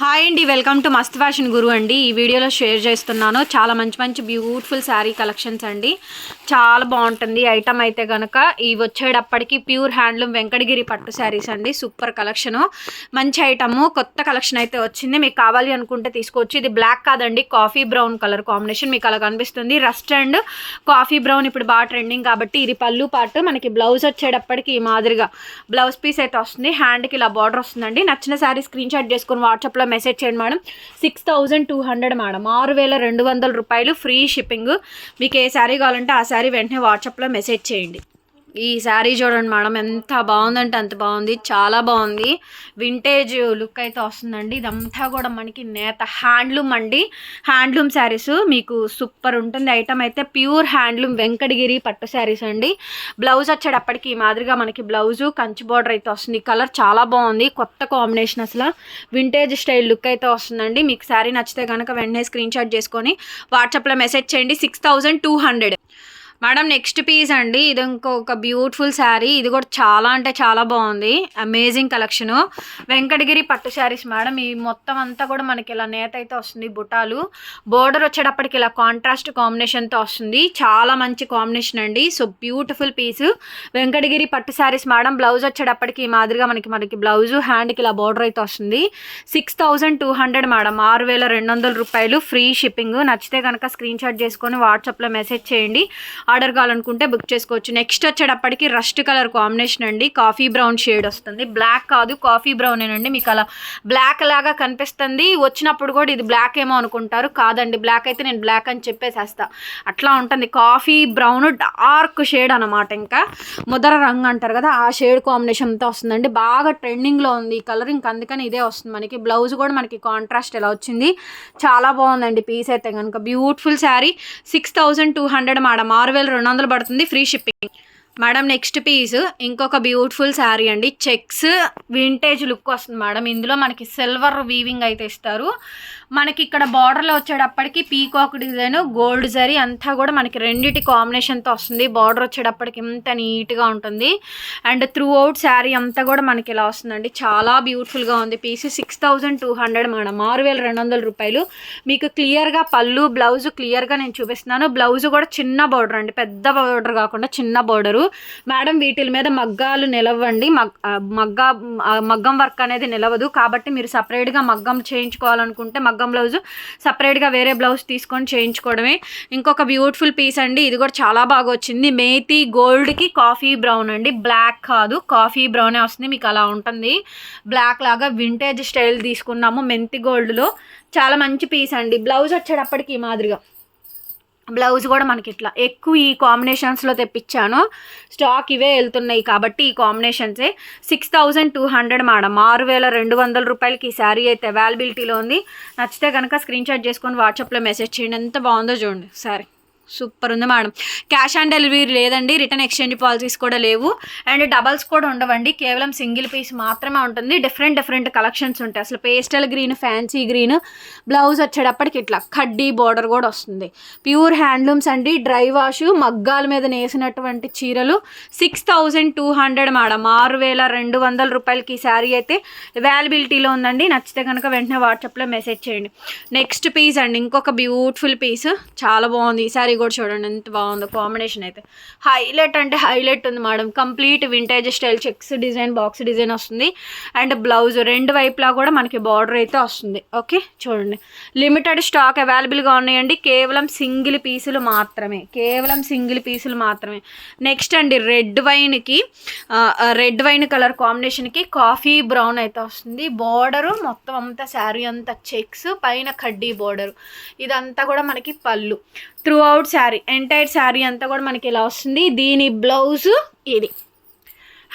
Hi అండి welcome to Mast fashion guru అండి. ఈ వీడియోలో షేర్ చేస్తున్నాను. చాలా మంచి మంచి బ్యూటిఫుల్ శారీ కలెక్షన్స్ అండి. చాలా బాగుంటుంది. ఐటమ్ అయితే కనుక ఇవి వచ్చేటప్పటికి ప్యూర్ హ్యాండ్లూమ్ వెంకటగిరి పట్టు శారీస్ అండి. సూపర్ కలెక్షను మంచి ఐటము కొత్త కలెక్షన్ అయితే వచ్చింది. మీకు కావాలి అనుకుంటే తీసుకోవచ్చు. ఇది బ్లాక్ కాదండి. కాఫీ బ్రౌన్ కలర్ కాంబినేషన్ మీకు అలా కనిపిస్తుంది. రస్ట్ అండ్ కాఫీ బ్రౌన్ ఇప్పుడు బాగా ట్రెండింగ్ కాబట్టి ఇది పళ్ళు పాటు మనకి బ్లౌజ్ వచ్చేటప్పటికి ఈ మాదిరిగా బ్లౌజ్ పీస్ అయితే వస్తుంది. హ్యాండ్కి ఇలా బార్డర్ వస్తుందండి. నచ్చిన శారీ స్క్రీన్ షాట్ చేసుకుని వాట్సాప్లో మెసేజ్ చేయండి madam. Six thousand two hundred madam. ఆరు వేల రెండు వందల రూపాయలు ఫ్రీ షిప్పింగ్. మీకు ఏ శారీ కావాలంటే ఆ శారీ వెంటనే వాట్సాప్లో మెసేజ్ చేయండి. ఈ శారీ చూడండి మేడం ఎంత బాగుందంటే అంత బాగుంది చాలా బాగుంది. వింటేజ్ లుక్ అయితే వస్తుందండి. ఇదంతా కూడా మనకి నేత హ్యాండ్లూమ్ అండి. హ్యాండ్లూమ్ శారీస్ మీకు సూపర్ ఉంటుంది. ఐటమ్ అయితే ప్యూర్ హ్యాండ్లూమ్ వెంకటగిరి పట్టు శారీస్ అండి. బ్లౌజ్ వచ్చేటప్పటికి ఈ మాదిరిగా మనకి బ్లౌజు కంచి బార్డర్ అయితే వస్తుంది. కలర్ చాలా బాగుంది. కొత్త కాంబినేషన్ అసలు. వింటేజ్ స్టైల్ లుక్ అయితే వస్తుందండి. మీకు శారీ నచ్చితే కనుక వెంటనే స్క్రీన్ షాట్ చేసుకొని వాట్సాప్లో మెసేజ్ చేయండి. Six thousand two hundred madam next piece అండి. ఇది ఇంకొక బ్యూటిఫుల్ శారీ ఇది కూడా చాలా అంటే చాలా బాగుంది. అమేజింగ్ కలెక్షను వెంకటగిరి పట్టు శారీస్ మేడం. ఈ మొత్తం అంతా కూడా మనకి ఇలా నేత అయితే వస్తుంది బుటాలు. బోర్డర్ వచ్చేటప్పటికి ఇలా కాంట్రాస్ట్ కాంబినేషన్తో వస్తుంది. చాలా మంచి కాంబినేషన్ అండి. సో బ్యూటిఫుల్ పీస్ వెంకటగిరి పట్టు శారీస్ మేడం బ్లౌజ్ వచ్చేటప్పటికి ఈ మాదిరిగా మనకి మనకి బ్లౌజ్ హ్యాండ్కి ఇలా బోర్డర్ అయితే వస్తుంది. Six thousand two hundred madam. ఆరు వేల రెండు వందల రూపాయలు ఫ్రీ షిప్పింగ్ నచ్చితే కనుక స్క్రీన్ షాట్ చేసుకొని వాట్సాప్లో మెసేజ్ చేయండి. ఆర్డర్ కావాలనుకుంటే బుక్ చేసుకోవచ్చు. నెక్స్ట్ వచ్చేటప్పటికి రస్ట్ కలర్ కాంబినేషన్ అండి. కాఫీ బ్రౌన్ షేడ్ వస్తుంది. బ్లాక్ కాదు కాఫీ బ్రౌనే ఏనండి మీకు అలా బ్లాక్ లాగా కనిపిస్తుంది. వచ్చినప్పుడు కూడా ఇది బ్లాక్ ఏమో అనుకుంటారు. కాదండి బ్లాక్ అయితే నేను బ్లాక్ అని చెప్పేసేస్తా. అట్లా ఉంటుంది. కాఫీ బ్రౌన్ డార్క్ షేడ్ అనమాట ఇంకా. ముదర రంగు అంటారు కదా ఆ షేడ్ కాంబినేషన్తో వస్తుందండి. బాగా ట్రెండింగ్లో ఉంది ఈ కలర్. ఇంకా అందుకని ఇదే వస్తుంది మనకి. బ్లౌజ్ కూడా మనకి కాంట్రాస్ట్ ఎలా వచ్చింది. చాలా బాగుందండి పీస్ అయితే కనుక beautiful sari. Six thousand two hundred madam. ఆరు వేల రెండు వందలు పడుతుంది free shipping. Madam next piece ఇంకొక బ్యూటిఫుల్ శారీ అండి. చెక్స్ వింటేజ్ లుక్ వస్తుంది మేడం. ఇందులో మనకి సిల్వర్ వీవింగ్ అయితే ఇస్తారు. మనకి ఇక్కడ బార్డర్లో వచ్చేటప్పటికి పీకాక్ డిజైన్ గోల్డ్ జరీ అంతా కూడా మనకి రెండిటి కాంబినేషన్తో వస్తుంది. బార్డర్ వచ్చేటప్పటికి ఇంత నీట్గా ఉంటుంది. అండ్ త్రూ అవుట్ శారీ అంతా కూడా మనకి ఇలా వస్తుందండి. చాలా బ్యూటిఫుల్గా ఉంది. Piece six thousand two hundred madam. ఆరు వేల రెండు వందల రూపాయలు. మీకు క్లియర్గా పళ్ళు బ్లౌజ్ క్లియర్గా నేను చూపిస్తున్నాను. బ్లౌజ్ కూడా చిన్న బార్డర్ అండి. పెద్ద బార్డర్ కాకుండా చిన్న బార్డరు మేడం వీటి మీద మగ్గాలు నిలవండి. మగ్ మగ్గ మగ్గం వర్క్ అనేది నిలవదు. కాబట్టి మీరు సపరేట్గా మగ్గం చేయించుకోవాలనుకుంటే మగ్గం బ్లౌజ్ సపరేట్గా వేరే బ్లౌజ్ తీసుకొని చేయించుకోవడమే. ఇంకొక బ్యూటిఫుల్ పీస్ అండి. ఇది కూడా చాలా బాగా వచ్చింది. మేతి గోల్డ్కి కాఫీ బ్రౌన్ అండి. బ్లాక్ కాదు. కాఫీ బ్రౌనే వస్తుంది. మీకు అలా ఉంటుంది. బ్లాక్ లాగా వింటేజ్ స్టైల్ తీసుకున్నాము మెంతి గోల్డ్లో చాలా మంచి పీస్ అండి. బ్లౌజ్ వచ్చేటప్పటికి ఈ మాదిరిగా. బ్లౌజ్ కూడా మనకి ఇట్లా ఎక్కువ ఈ కాంబినేషన్స్లో తెప్పించాను. స్టాక్ ఇవే వెళ్తున్నాయి కాబట్టి ఈ కాంబినేషన్సే. Six thousand two hundred madam. ఆరు వేల రెండు వందల రూపాయలకి ఈ శారీ అయితే అవైలబిలిటీలో ఉంది. నచ్చితే కనుక స్క్రీన్ షాట్ చేసుకొని వాట్సాప్లో మెసేజ్ చేయండి. ఎంత బాగుందో చూడండి సారీ సూపర్ ఉంది మేడం. క్యాష్ ఆన్ డెలివరీ లేదండి రిటర్న్ ఎక్స్చేంజ్ పాలసీస్ కూడా లేవు. అండ్ డబల్స్ కూడా ఉండవండి కేవలం సింగిల్ పీస్ మాత్రమే ఉంటుంది. డిఫరెంట్ డిఫరెంట్ కలెక్షన్స్ ఉంటాయి. అసలు pastel green fancy green blouse వచ్చేటప్పటికి ఇట్లా కడ్డీ బార్డర్ కూడా వస్తుంది. ప్యూర్ హ్యాండ్లూమ్స్ అండి డ్రై వాష్ మగ్గాల మీద నేసినటువంటి చీరలు. Six thousand two hundred madam. ఆరు వేల రెండు వందల రూపాయలకి ఈ శారీ అయితే అవైలబిలిటీలో ఉందండి. నచ్చితే కనుక వెంటనే వాట్సాప్లో మెసేజ్ చేయండి. నెక్స్ట్ పీస్ అండి ఇంకొక బ్యూటిఫుల్ పీస్. చాలా బాగుంది. ఈ శారీ కూడా చూడండి ఎంత బాగుందో కాంబినేషన్ అయితే. హైలైట్ అంటే హైలైట్ ఉంది madam complete vintage style checks design box design వస్తుంది. అండ్ బ్లౌజ్ రెండు వైపులా కూడా మనకి బార్డర్ అయితే వస్తుంది. ఓకే చూడండి. లిమిటెడ్ స్టాక్ అవైలబుల్గా ఉన్నాయండి. కేవలం సింగిల్ పీసులు మాత్రమే. కేవలం సింగిల్ పీసులు మాత్రమే. నెక్స్ట్ అండి రెడ్ వైన్కి రెడ్ వైన్ కలర్ కాంబినేషన్కి కాఫీ బ్రౌన్ అయితే వస్తుంది. బార్డరు మొత్తం అంతా శారీ అంతా చెక్స్ పైన కడ్డీ బార్డరు ఇదంతా కూడా మనకి పళ్ళు. Throughout sari entire sari అంతా కూడా మనకి ఇలా వస్తుంది. దీని బ్లౌజ్ ఇది.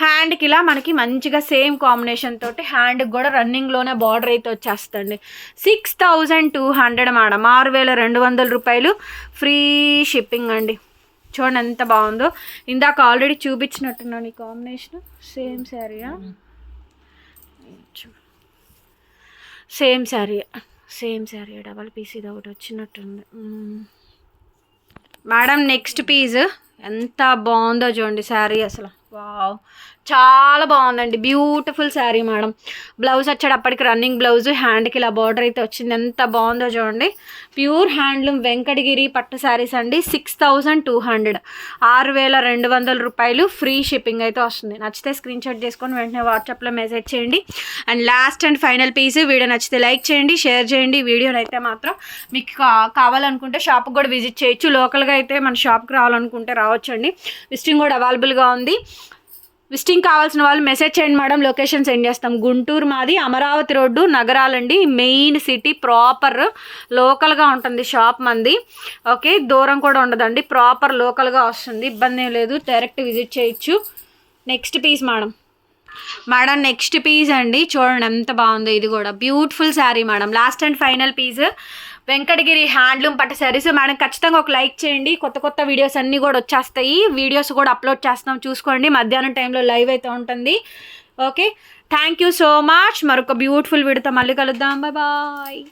హ్యాండ్కి ఇలా మనకి మంచిగా సేమ్ కాంబినేషన్ తోటి హ్యాండ్కి కూడా రన్నింగ్లోనే బార్డర్ అయితే వచ్చేస్తుంది. Six thousand two hundred madam ఆరు వేల రెండు వందల రూపాయలు ఫ్రీ షిప్పింగ్ అండి. చూడండి ఎంత బాగుందో. ఇందాక ఆల్రెడీ చూపించినట్టున్నాను ఈ combination. Same శారీయా? Same sari same sari double piece ఇది ఒకటి వచ్చినట్టుంది. మేడం నెక్స్ట్ పీస్ ఎంత బాగుందో చూడండి శారీ అసలు. వావ్. చాలా బాగుందండి. Beautiful sari madam. బ్లౌజ్ వచ్చేటప్పటికి రన్నింగ్ బ్లౌజ్ హ్యాండ్కి ఇలా బార్డర్ అయితే వచ్చింది. ఎంత బాగుందో చూడండి. ప్యూర్ హ్యాండ్లూమ్ వెంకటగిరి పట్టు శారీస్ అండి. సిక్స్ థౌజండ్ టూ హండ్రెడ్ ఆరు వేల రెండు వందల రూపాయలు ఫ్రీ షిప్పింగ్ అయితే వస్తుంది. నచ్చితే స్క్రీన్ షాట్ చేసుకొని వెంటనే వాట్సాప్లో మెసేజ్ చేయండి. And last and final piece video నచ్చితే లైక్ చేయండి షేర్ చేయండి. వీడియోని అయితే మాత్రం మీకు కావాలనుకుంటే షాప్కి కూడా విజిట్ చేయొచ్చు. లోకల్గా అయితే మన షాప్కి రావాలనుకుంటే రావచ్చండి. విజిటింగ్ కూడా అవైలబుల్గా ఉంది. విజిటింగ్ కావాల్సిన వాళ్ళు మెసేజ్ చేయండి మేడం లొకేషన్ సెండ్ చేస్తాం. గుంటూరు మాది అమరావతి రోడ్డు నగరాలండి మెయిన్ సిటీ ప్రాపర్ లోకల్గా ఉంటుంది షాప్ మంది. ఓకే దూరం కూడా ఉండదండి ప్రాపర్ లోకల్గా వస్తుంది. ఇబ్బంది ఏం లేదు డైరెక్ట్ విజిట్ చేయొచ్చు. Next piece madam. Madam next piece అండి చూడండి ఎంత బాగుందో ఇది కూడా. Beautiful sari madam. Last and final piece. Venkatagiri handloom పట్టు శారీస్. మేడం ఖచ్చితంగా ఒక లైక్ చేయండి. కొత్త కొత్త వీడియోస్ అన్నీ కూడా వచ్చేస్తాయి. వీడియోస్ కూడా అప్లోడ్ చేస్తాం చూసుకోండి. మధ్యాహ్నం టైంలో లైవ్ అయితే ఉంటుంది. Okay? Thank you so much. మరొక బ్యూటిఫుల్ వీడియోతో మళ్ళీ కలుద్దాం. Bye bye.